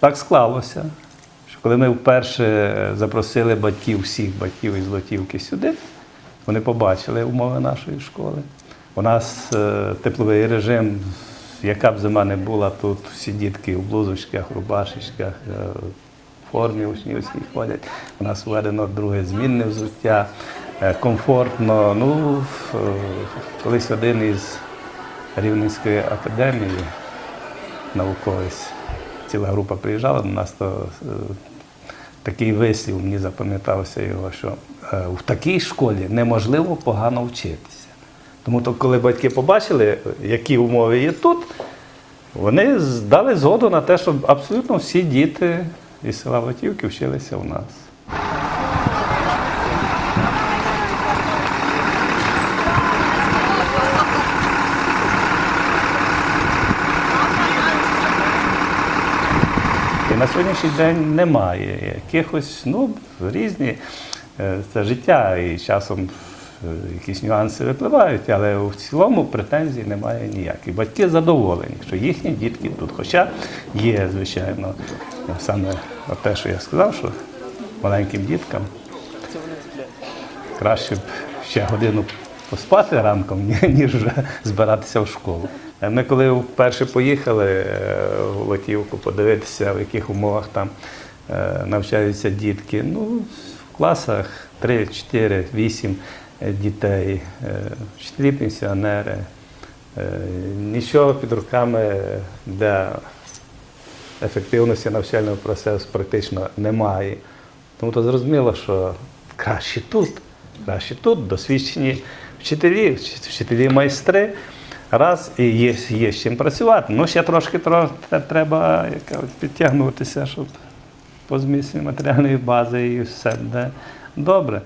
так склалося, що коли ми вперше запросили батьків, всіх батьків із Лотівки сюди, вони побачили умови нашої школи. У нас е, тепловий режим, яка б зима не була, тут всі дітки у блузочках, рубашечках, е, в формі учнівській ходять. У нас введено друге змінне взуття, е, комфортно. Ну, е, колись один із Рівненської академії науковець, ціла група приїжджала до нас, то е, такий вислів мені запам'ятався його, що е, в такій школі неможливо погано вчитися. Тому то, коли батьки побачили, які умови є тут, вони дали згоду на те, щоб абсолютно всі діти із села Ватівки вчилися у нас. На сьогоднішній день немає якихось, ну, різні. е, Це життя, і часом е, якісь нюанси випливають, але в цілому претензій немає ніяких. Батьки задоволені, що їхні дітки тут. Хоча є, звичайно, саме те, що я сказав, що маленьким діткам краще б ще годину поспати ранком, ніж збиратися в школу. Е, Ми коли вперше поїхали е, в Латівку подивитися, в яких умовах там е, навчаються дітки, ну, в класах 3, 4, 8 дітей, вчителі пенсіонери, нічого під руками для ефективності навчального процесу практично немає. Тому то зрозуміло, що краще тут, краще тут, досвідчені вчителі, вчителі майстри. Раз і є, є з чим працювати. Ну, ще трошки тро- треба підтягнутися, щоб по зміцненню матеріальної бази і все буде добре.